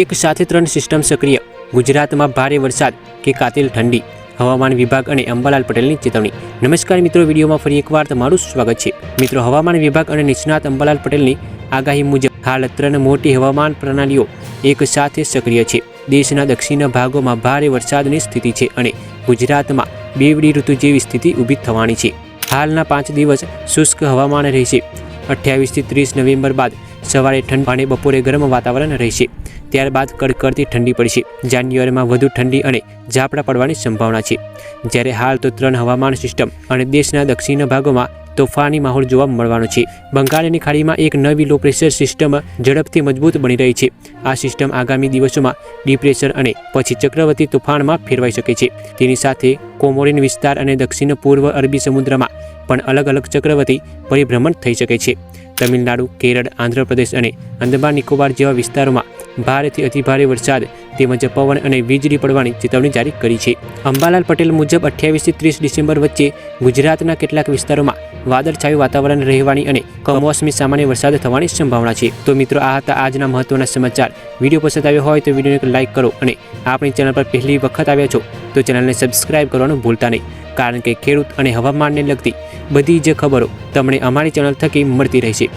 એક સાથે ત્રણ સિસ્ટમ સક્રિય. ગુજરાતમાં ભારે વરસાદ કે કાતિલ ઠંડી. હવામાન વિભાગ અને અંબાલાલ પટેલની ચેતવણી. નમસ્કાર મિત્રો, વિડીયોમાં ફરી એકવાર તમારું સ્વાગત છે. મિત્રો, હવામાન વિભાગ અને નિષ્ણાત અંબાલાલ પટેલની આગાહી મુજબ, હાલ ત્રણ મોટી હવામાન પ્રણાલીઓ એક સાથે સક્રિય છે. દેશના દક્ષિણ ભાગોમાં ભારે વરસાદની સ્થિતિ છે અને ગુજરાતમાં બેવડી ઋતુ જેવી સ્થિતિ ઊભી થવાની છે. હાલના પાંચ દિવસ શુષ્ક હવામાન રહેશે. અઠ્યાવીસથી ત્રીસ નવેમ્બર બાદ સવારે ઠંડ અને બપોરે ગરમ વાતાવરણ રહેશે. ત્યારબાદ કડકડતી ઠંડી પડશે. જાન્યુઆરીમાં વધુ ઠંડી અને ઝાપડા પડવાની સંભાવના છે. જ્યારે હાલ તો ત્રણ હવામાન સિસ્ટમ અને દેશના દક્ષિણ ભાગોમાં તોફાની માહોલ જોવા મળવાનો છે. બંગાળની ખાડીમાં એક નવી લો પ્રેશર સિસ્ટમ ઝડપથી મજબૂત બની રહી છે. આ સિસ્ટમ આગામી દિવસોમાં ડિપ્રેશર અને પછી ચક્રવર્તી તોફાનમાં ફેરવાઈ શકે છે. તેની સાથે કોમોરિન વિસ્તાર અને દક્ષિણ પૂર્વ અરબી સમુદ્રમાં પણ અલગ અલગ ચક્રવર્તી પરિભ્રમણ થઈ શકે છે. તમિલનાડુ, કેરળ, આંધ્રપ્રદેશ અને અંદમાન નિકોબાર જેવા વિસ્તારોમાં ભારેથી અતિભારે વરસાદ તેમજ પવન અને વીજળી પડવાની ચેતવણી જારી કરી છે. અંબાલાલ પટેલ મુજબ અઠ્યાવીસથી ત્રીસ ડિસેમ્બર વચ્ચે ગુજરાતના કેટલાક વિસ્તારોમાં વાદળછાયું વાતાવરણ રહેવાની અને કમોસમી સામાન્ય વરસાદ થવાની સંભાવના છે. તો મિત્રો, આ હતા આજના મહત્વના સમાચાર. વીડિયો પસંદ આવ્યો હોય તો વિડીયોને લાઇક કરો અને આપણી ચેનલ પર પહેલી વખત આવ્યા છો, તો ચેનલને સબસ્ક્રાઇબ કરવાનું ભૂલતા નહીં, કારણ કે ખેડૂત અને હવામાનને લગતી બધી જ ખબરો તમને અમારી ચેનલ થકી મળતી રહેશે.